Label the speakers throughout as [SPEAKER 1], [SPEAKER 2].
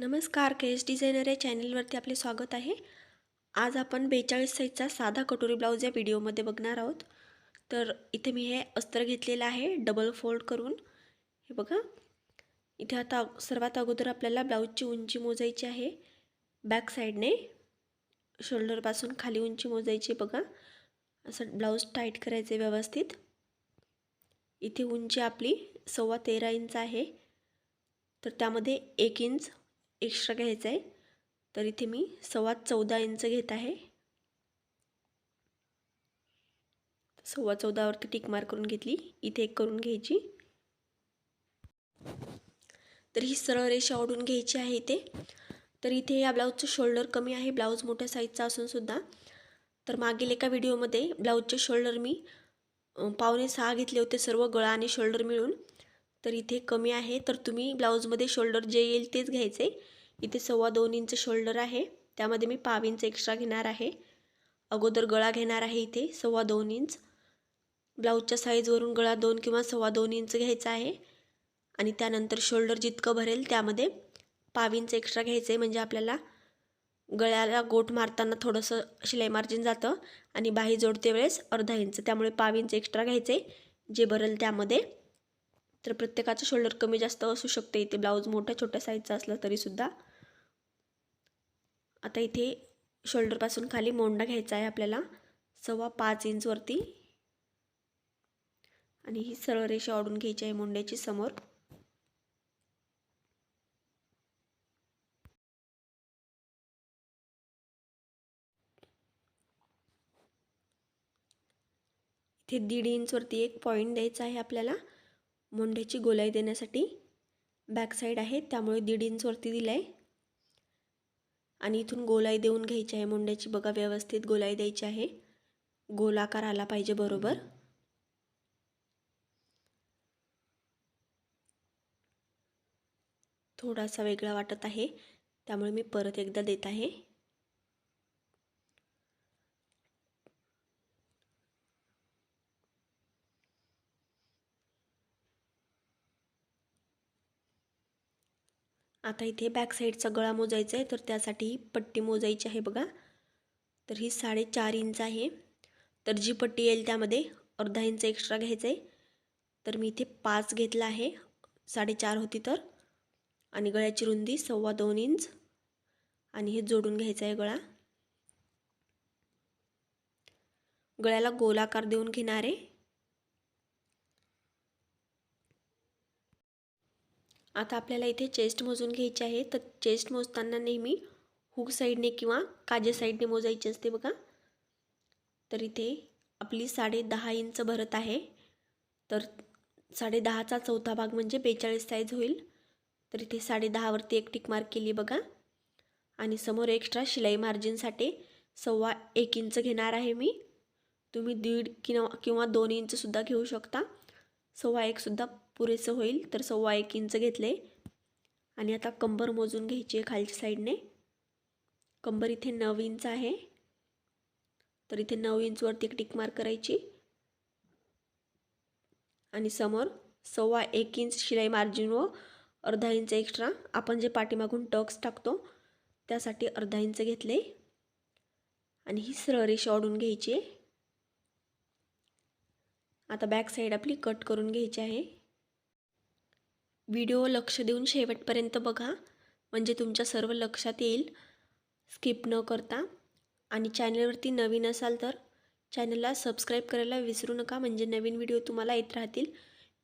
[SPEAKER 1] नमस्कार के S designer या चॅनलवरती आपले स्वागत आहे. आज आपण बेचाळीस साईजचा साधा कटोरी ब्लाऊज या व्हिडिओमध्ये बघणार आहोत. तर इथे मी हे अस्तर घेतलेलं आहे डबल फोल्ड करून. हे बघा. इथे आता सर्वात अगोदर आपल्याला ब्लाऊजची उंची मोजायची आहे बॅक साईडने. शोल्डरपासून खाली उंची मोजायची बघा. असं ब्लाऊज टाईट करायचे व्यवस्थित. इथे उंची आपली सव्वा तेरा इंच आहे. तर त्यामध्ये एक इंच एक्स्ट्रा घ्यायचं आहे. तर इथे मी सव्वा चौदा इंच घेत आहे. सव्वा चौदावरती टिक मार्क करून घेतली. इथे एक करून घ्यायची. तर ही सरळ रेषा ओढून घ्यायची आहे इथे. तर इथे या ब्लाऊजचं शोल्डर कमी आहे. ब्लाऊज मोठ्या साईजचा असूनसुद्धा तर मागील एका व्हिडिओमध्ये ब्लाऊजचे शोल्डर मी पावणे सहा घेतले होते सर्व गळा आणि शोल्डर मिळून. तर इथे कमी आहे. तर तुम्ही ब्लाऊजमध्ये शोल्डर जे येईल तेच घ्यायचे. इथे सव्वा दोन इंच शोल्डर आहे. त्यामध्ये मी पाव इंच एक्स्ट्रा घेणार आहे. अगोदर गळा घेणार आहे इथे सव्वा दोन इंच. ब्लाऊजच्या साईजवरून गळा दोन किंवा सव्वा दोन इंच घ्यायचा आहे. आणि त्यानंतर शोल्डर जितकं भरेल त्यामध्ये पाव इंच एक्स्ट्रा घ्यायचं आहे म्हणजे आपल्याला गळ्याला गोट मारताना थोडंसं शिलाई मार्जिन जातं आणि बाही जोडते वेळेस अर्धा इंच. त्यामुळे पाव इंच एक्स्ट्रा घ्यायचे जे भरेल त्यामध्ये. तर प्रत्येकाचं शोल्डर कमी जास्त असू शकते. इथे ब्लाऊज मोठ्या छोट्या साईजचा असला तरीसुद्धा. आता इथे शोल्डरपासून खाली मोंडा घ्यायचा आहे आपल्याला. सव्वा पाच इंचवरती आणि ही सरळ रेषा ओढून घ्यायची आहे मोंड्याची समोर. इथे दीड इंचवरती एक पॉईंट द्यायचा आहे आपल्याला. मोंढ्याची गोलाई देण्यासाठी. बॅक साईड आहे त्यामुळे दीड इंचवरती दिलं आहे आणि इथून गोलाई देऊन घ्यायची आहे. मुंड्याची बघा व्यवस्थित गोलाई द्यायची आहे. गोलाकार आला पाहिजे बरोबर. थोडासा वेगळा वाटत आहे. त्यामुळे मी परत एकदा देत आहे. आता इथे बॅक साईडचा गळा मोजायचा आहे तर त्यासाठी ही पट्टी मोजायची आहे बघा. तर ही साडेचार इंच आहे. तर जी पट्टी येईल त्यामध्ये अर्धा इंच एक्स्ट्रा घ्यायचं आहे तर मी इथे पाच घेतला आहे. साडेचार होती तर. आणि गळ्याची रुंदी सव्वा दोन इंच. आणि हे जोडून घ्यायचं आहे गळा. गळ्याला गोलाकार देऊन घेणार आहे. आता आपल्याला इथे चेस्ट मोजून घ्यायची आहे. तर चेस्ट मोजताना नेहमी हुक साईडने किंवा काजे साईडने मोजायची असते बघा. तर इथे आपली साडे दहा इंच भरत आहे. तर साडे दहाचा चौथा भाग म्हणजे बेचाळीस साईज होईल. तर इथे साडे दहावरती एक टिक मार्क केली बघा. आणि समोर एक्स्ट्रा शिलाई मार्जिनसाठी सव्वा एक इंच घेणार आहे मी. तुम्ही दीड किंवा किंवा दोन इंचसुद्धा घेऊ शकता. सव्वा एकसुद्धा पुरेसं होईल तर सव्वा एक इंच घेतले. आणि आता कंबर मोजून घ्यायची आहे खालच्या साईडने. कंबर इथे नऊ इंच आहे. तर इथे नऊ इंचवरती एक टिक मार्क करायची. आणि समोर सव्वा एक इंच शिलाई मार्जिन व अर्धा इंच एक्स्ट्रा. आपण जे पाठीमागून टक्स टाकतो त्यासाठी अर्धा इंच घेतले. आणि ही सरळ रेषा ओढून घ्यायची आहे. आता बॅक साईड आपली कट करून घ्यायची आहे. व्हिडिओ लक्ष देऊन शेवटपर्यंत बघा. म्हणजे तुमच्या सर्व लक्षात येईल. स्किप न करता. आणि चॅनलवरती नवीन असाल तर चॅनलला सबस्क्राईब करायला विसरू नका. म्हणजे नवीन व्हिडिओ तुम्हाला येत राहतील.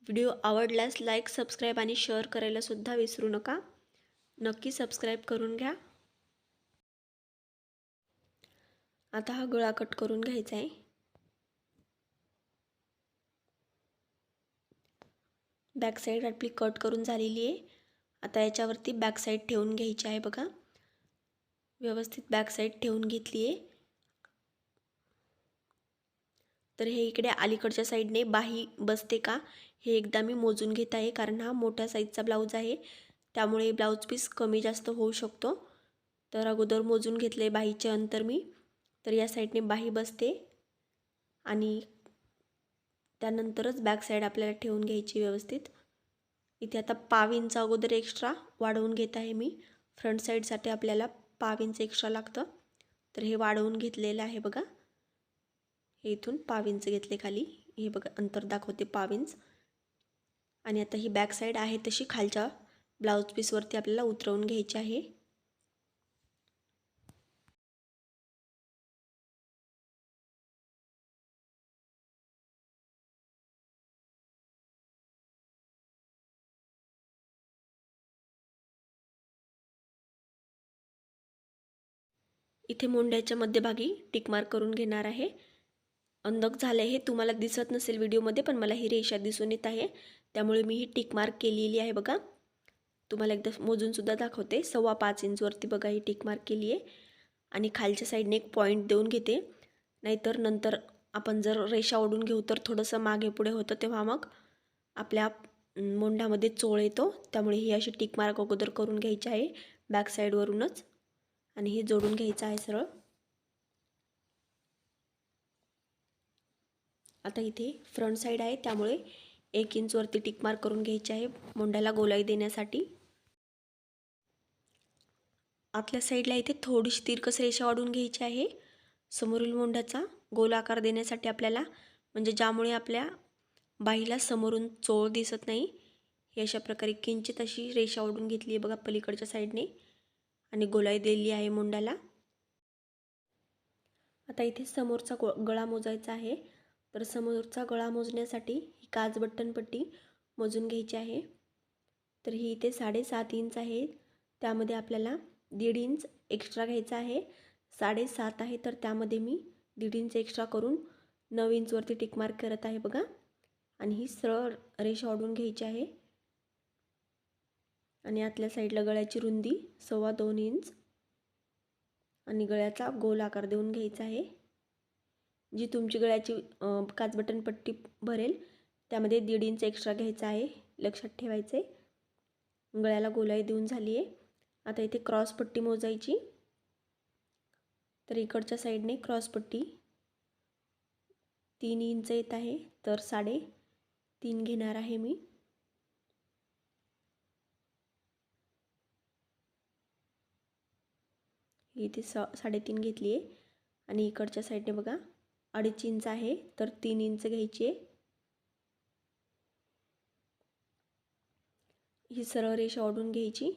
[SPEAKER 1] व्हिडिओ आवडल्यास लाईक सबस्क्राईब आणि शेअर करायलासुद्धा विसरू नका. नक्की सबस्क्राईब करून घ्या. आता हा गळा कट करून घ्यायचा आहे. बॅक साईड आपली कट करून झालेली आहे. आता याच्यावरती बॅक साईड ठेवून घ्यायची आहे बघा. व्यवस्थित बॅक साईड ठेवून घेतली आहे. तर हे इकडे अलीकडच्या साईडने बाही बसते का? हे एकदा मी मोजून घेत आहे कारण हा मोठ्या साईजचा ब्लाऊज आहे. त्यामुळे ब्लाऊज पीस कमी जास्त होऊ शकतो. तर अगोदर मोजून घेतले बाहीचे अंतर मी. तर या साईडने बाही बसते. आणि त्यानंतरच बॅक साईड आपल्याला ठेवून घ्यायची व्यवस्थित. इथे आता पाव इंच अगोदर एक्स्ट्रा वाढवून घेत आहे मी. फ्रंट साईडसाठी आपल्याला पाव इंच एक्स्ट्रा लागतं. तर हे वाढवून घेतलेलं आहे बघा. हे इथून पाव इंच घेतले खाली. हे बघा अंतर दाखवते पाव इंच आणि आता ही बॅक साईड आहे तशी खालच्या ब्लाऊज पीसवरती आपल्याला उतरवून घ्यायची आहे. इथे मोंड्याच्या मध्यभागी टिक मार्क करून घेणार आहे. अंदक झालं हे तुम्हाला दिसत नसेल व्हिडिओमध्ये पण मला ही रेषा दिसून येत आहे. त्यामुळे मी ही टिक मार्क केलेली आहे बघा. तुम्हाला एकदा मोजूनसुद्धा दाखवते. सव्वा पाच इंचवरती बघा ही टिक मार्क केली आहे. आणि खालच्या साईडने एक पॉईंट देऊन घेते. नाहीतर नंतर आपण जर रेषा ओढून घेऊ तर थोडंसं मागे पुढे होतं तेव्हा मग आपल्या मोंढामध्ये चोळ येतो. त्यामुळे ही अशी टिक मार्क अगोदर करून घ्यायची आहे. बॅक साईडवरूनच आणि हे जोडून घ्यायचं आहे सरळ. आता इथे फ्रंट साईड आहे त्यामुळे एक इंचवरती टिकमार्क करून घ्यायची आहे मोंड्याला गोलाई देण्यासाठी. आतल्या साईडला इथे थोडीशी तिरकस रेषा वाढून घ्यायची आहे. समोरील मोंढ्याचा गोल आकार देण्यासाठी आपल्याला म्हणजे ज्यामुळे आपल्या बाईला समोरून चोळ दिसत नाही हे अशा प्रकारे किंचित अशी रेषा ओढून घेतली आहे बघा पलीकडच्या साईडने आणि गोलाई दिली आहे मुंडाला. आता इथे समोरचा गो गळा मोजायचा आहे. तर समोरचा गळा मोजण्यासाठी ही काच बट्टनपट्टी मोजून घ्यायची आहे. तर ही इथे साडेसात इंच आहे. त्यामध्ये आपल्याला दीड इंच एक्स्ट्रा घ्यायचा आहे. साडेसात आहे तर त्यामध्ये मी दीड इंच एक्स्ट्रा करून नऊ इंचवरती टिक मार्क करत आहे बघा. आणि ही सरळ रेषा ओढून घ्यायची आहे. आणि आतल्या साईडला गळ्याची रुंदी सव्वा दोन इंच. आणि गळ्याचा गोल आकार देऊन घ्यायचा आहे. जी तुमची गळ्याची काच बटन पट्टी भरेल त्यामध्ये दीड इंच एक्स्ट्रा घ्यायचा आहे लक्षात ठेवायचे गळ्याला गोलाई देऊन झाली आहे. आता इथे क्रॉस पट्टी मोजायची. तर इकडच्या साईडने क्रॉस पट्टी. तीन इंच येत आहे तर साडे तीन घेणार आहे मी. इथे सा साडेतीन घेतली आहे. आणि इकडच्या साईडने बघा अडीच इंच आहे तर तीन इंच घ्यायची आहे. ही सरळ रेषा ओढून घ्यायची.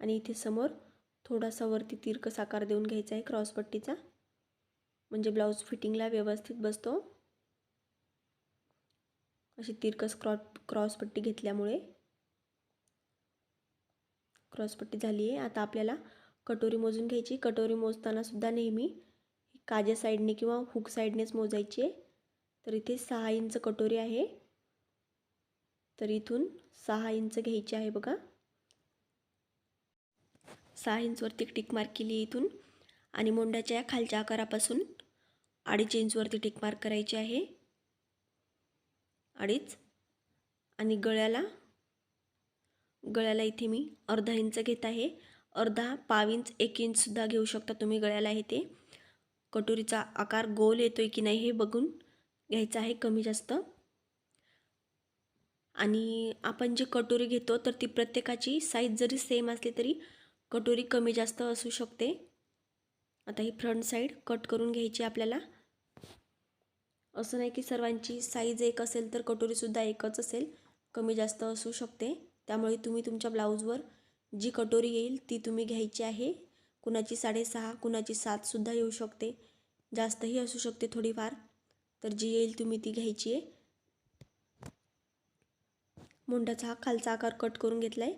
[SPEAKER 1] आणि इथे समोर थोडासा वरती तिरकस आकार देऊन घ्यायचा आहे क्रॉसपट्टीचा म्हणजे ब्लाऊज फिटिंगला व्यवस्थित बसतो. अशी तिरकस क्रॉ क्रॉसपट्टी घेतल्यामुळे. क्रॉसपट्टी झाली आहे. आता आपल्याला कटोरी मोजून घ्यायची. कटोरी मोजतानासुद्धा नेहमी काज्या साईडने किंवा हुक साईडनेच मोजायची आहे. तर इथे सहा इंच कटोरी आहे. तर इथून सहा इंच घ्यायची आहे बघा. सहा इंचवरती टिक मार्क केली इथून. आणि मोंड्याच्या खालच्या आकारापासून अडीच इंचवरती टिक मार्क करायची आहे. अडीच. आणि गळ्याला गळ्याला इथे मी अर्धा इंच घेत आहे. अर्धा पाव इंच एक इंचसुद्धा घेऊ शकता तुम्ही गळ्याला इथे कटोरीचा आकार गोल येतो आहे की नाही हे बघून घ्यायचं आहे कमी जास्त. आणि आपण जी कटोरी घेतो तर ती प्रत्येकाची साईज जरी सेम असली तरी कटोरी कमी जास्त असू शकते. आता ही फ्रंट साईड कट करून घ्यायची आपल्याला. असं नाही की सर्वांची साईज एक असेल तर कटोरीसुद्धा एकच असेल कमी जास्त असू शकते. त्यामुळे तुम्ही तुमच्या ब्लाऊजवर जी कटोरी येईल ती तुम्ही घ्यायची आहे. कुणाची साडेसहा कुणाची सातसुद्धा येऊ शकते. जास्तही असू शकते थोडीफार. तर जी येईल तुम्ही ती घ्यायची आहे. मुंडाचा हा खालचा आकार कट करून घेतला आहे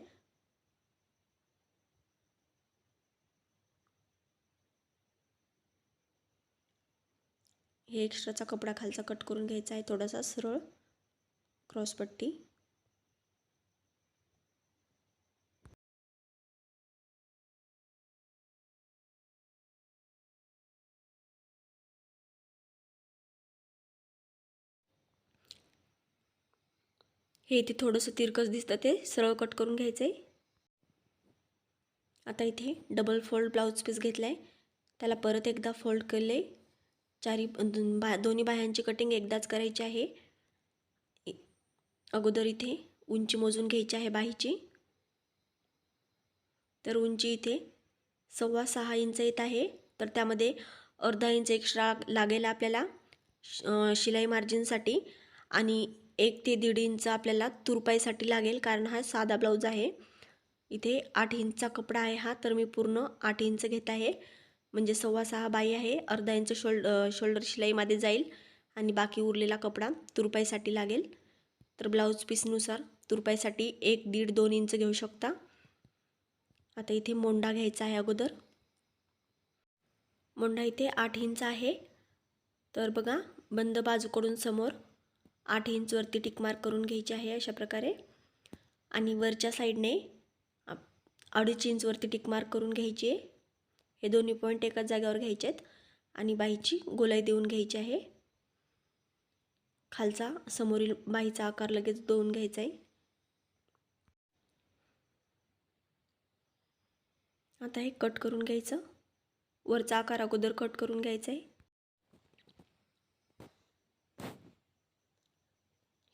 [SPEAKER 1] हे एक्स्ट्राचा कपडा खालचा कट करून घ्यायचा आहे. थोडासा सरळ. क्रॉसपट्टी हे इथे थोडंसं तिरकस दिसतं ते. सरळ कट करून घ्यायचं आहे आता इथे डबल फोल्ड ब्लाऊज पीस घेतला आहे त्याला परत एकदा फोल्ड केले चारी बा दोन्ही बाह्यांची कटिंग एकदाच करायची आहे. अगोदर इथे उंची मोजून घ्यायची आहे बाहीची. तर उंची इथे सव्वा सहा इंच येत आहे. तर त्यामध्ये अर्धा इंच एक्स्ट्रा लागेल आपल्याला शिलाई मार्जिनसाठी आणि एक ते दीड इंच आपल्याला तुरपाईसाठी लागेल कारण हा साधा ब्लाऊज आहे. इथे आठ इंचचा कपडा आहे हा तर मी पूर्ण आठ इंच घेत आहे. म्हणजे सव्वा सहा बाई आहे अर्धा इंच शोल्ड शोल्डर शिलाईमध्ये जाईल आणि बाकी उरलेला कपडा तुरपाईसाठी लागेल. तर ब्लाऊज पीसनुसार तुरपाईसाठी एक दीड दोन इंच घेऊ शकता. आता इथे मोंडा घ्यायचा आहे अगोदर. मोंडा इथे आठ इंच आहे. तर बघा बंद बाजूकडून समोर आठ इंचवरती टिकमार्क करून घ्यायची आहे अशा प्रकारे. आणि वरच्या साईडने अडीच इंचवरती टिकमार्क करून घ्यायची आहे. हे दोन्ही पॉईंट एकाच जागेवर घ्यायचे आहेत. आणि बाईची गोलाई देऊन घ्यायची आहे. खालचा समोरील बाईचा आकार लगेच दोन घ्यायचा आहे. आता हे कट करून घ्यायचं. वरचा आकार अगोदर कट करून घ्यायचा आहे.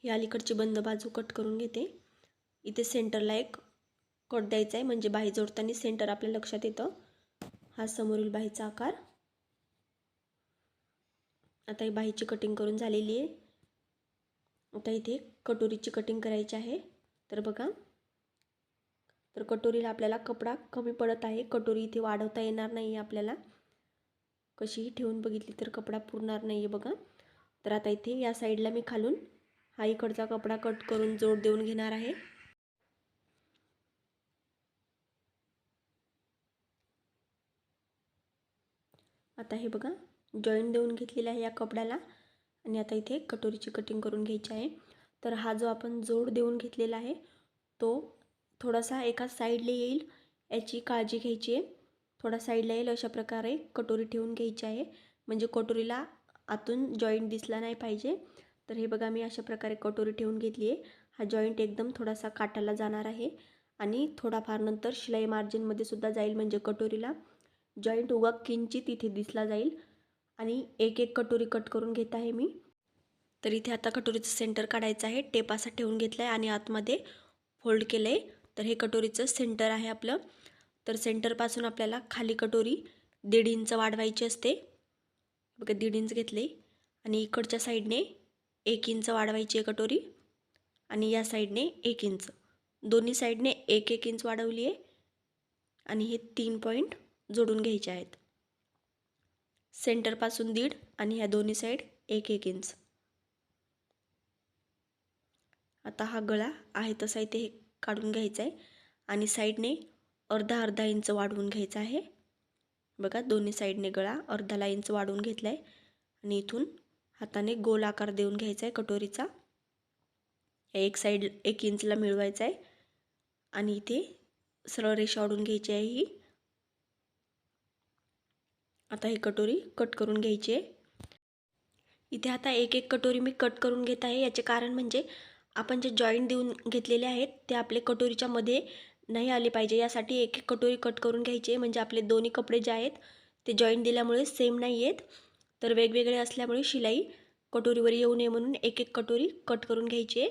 [SPEAKER 1] ही अलीकडची बंद बाजू कट करून घेते. इथे सेंटरला एक कट द्यायचा आहे म्हणजे बाही जोडताना सेंटर आपल्या लक्षात येतं. हा समोरील बाहीचा आकार. आता ही बाहीची कटिंग करून झालेली आहे. आता इथे कटोरीची कटिंग करायची आहे. तर बघा. तर कटोरीला आपल्याला कपडा कमी पडत आहे. कटोरी इथे वाढवता येणार नाही आहे आपल्याला. कशीही ठेवून बघितली तर कपडा पुरणार नाही आहे बघा. तर आता इथे या साईडला मी खालून हा इकडचा कपडा कट करून जोड देऊन घेणार आहे. आता हे बघा जॉईंट देऊन घेतलेला आहे या कपड्याला आणि आता इथे कटोरीची कटिंग करून घ्यायची आहे. तर हा जो आपण जोड देऊन घेतलेला आहे तो थोडासा एका साईडला येईल याची काळजी घ्यायची आहे. थोडा साईडला येईल अशा प्रकारे कटोरी ठेवून घ्यायची आहे. म्हणजे कटोरीला आतून जॉईंट दिसला नाही पाहिजे. तर हे बघा मी अशा प्रकारे कटोरी ठेवून घेतली आहे. हा जॉईंट एकदम थोडासा काटाला जाणार आहे. आणि थोडाफार नंतर शिलाई मार्जिनमध्ये सुद्धा जाईल म्हणजे कटोरीला. जॉईंट उगा किंचित इथे दिसला जाईल. आणि एक एक कटोरी कट करून घेत आहे मी. तर इथे आता कटोरीचं सेंटर काढायचं आहे. टेप असा ठेवून घेतला आहे आणि आतमध्ये फोल्ड केलं आहे तर हे कटोरीचं सेंटर आहे आपलं. तर सेंटरपासून आपल्याला खाली कटोरी दीड इंच वाढवायची असते. बघा दीड इंच घेतले आणि इकडच्या साईडने एक इंच वाढवायची आहे कटोरी आणि या साईडने एक इंच. दोन्ही साईडने एक एक इंच वाढवली आहे आणि हे तीन पॉईंट जोडून घ्यायचे आहेत. सेंटरपासून दीड आणि ह्या दोन्ही साईड एक एक इंच. आता हा गळा आहे तसा इथे हे काढून घ्यायचा आहे आणि साईडने अर्धा अर्धा इंच वाढवून घ्यायचा आहे. बघा दोन्ही साईडने गळा अर्धाला इंच वाढवून घेतला आहे आणि इथून हाताने गोल आकार देऊन घ्यायचा आहे कटोरीचा. एक साईड एक इंचला मिळवायचा आहे. आणि इथे सरळ रेषा ओढून घ्यायची आहे ही. आता ही कटोरी कट करून घ्यायची आहे. इथे आता एक एक कटोरी मी कट करून घेत आहे. याचे कारण म्हणजे आपण जे जॉईंट देऊन घेतलेले आहेत ते आपले कटोरीच्या मध्ये नाही आले पाहिजे. यासाठी एक एक कटोरी कट करून घ्यायची म्हणजे आपले दोन्ही कपडे जे आहेत ते जॉईंट दिल्यामुळे सेम नाही आहेत. तर वेगवेगळे असल्यामुळे शिलाई कटोरीवर येऊ नये म्हणून एक एक कटोरी कट करून घ्यायची आहे.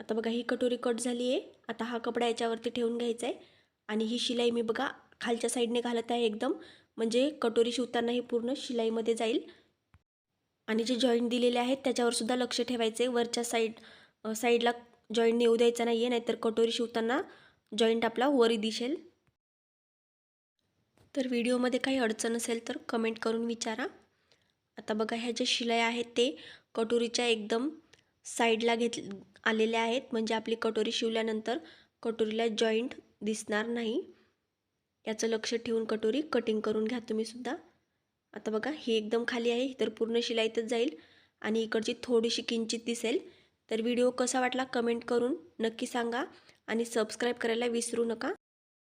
[SPEAKER 1] आता बघा ही कटोरी कट झाली आहे. आता हा कपडा याच्यावरती ठेवून घ्यायचा आहे. आणि ही शिलाई मी बघा खालच्या साईडने घालत आहे एकदम. म्हणजे कटोरी शिवताना ही पूर्ण शिलाईमध्ये जाईल. आणि जे जॉईंट दिलेले आहेत त्याच्यावरसुद्धा लक्ष ठेवायचे. वरच्या साईड साईडला जॉईंट येऊ द्यायचा नाही आहे नाहीतर कटोरी शिवताना जॉईंट आपला वरी दिसेल. तर व्हिडिओमध्ये काही अडचण असेल तर कमेंट करून विचारा. आता बघा ह्या ज्या शिलाई आहेत ते कटोरीच्या एकदम साईडला घेत आलेल्या आहेत. म्हणजे आपली कटोरी शिवल्यानंतर कटोरीला जॉईंट दिसणार नाही. याचं लक्ष ठेवून कटोरी कटिंग करून घ्या तुम्हीसुद्धा आता बघा ही एकदम खाली आहे तर पूर्ण शिलाईतच जाईल आणि इकडची थोडीशी किंचित दिसेल. तर व्हिडिओ कसा वाटला कमेंट करून नक्की सांगा आणि सबस्क्राईब करायला विसरू नका.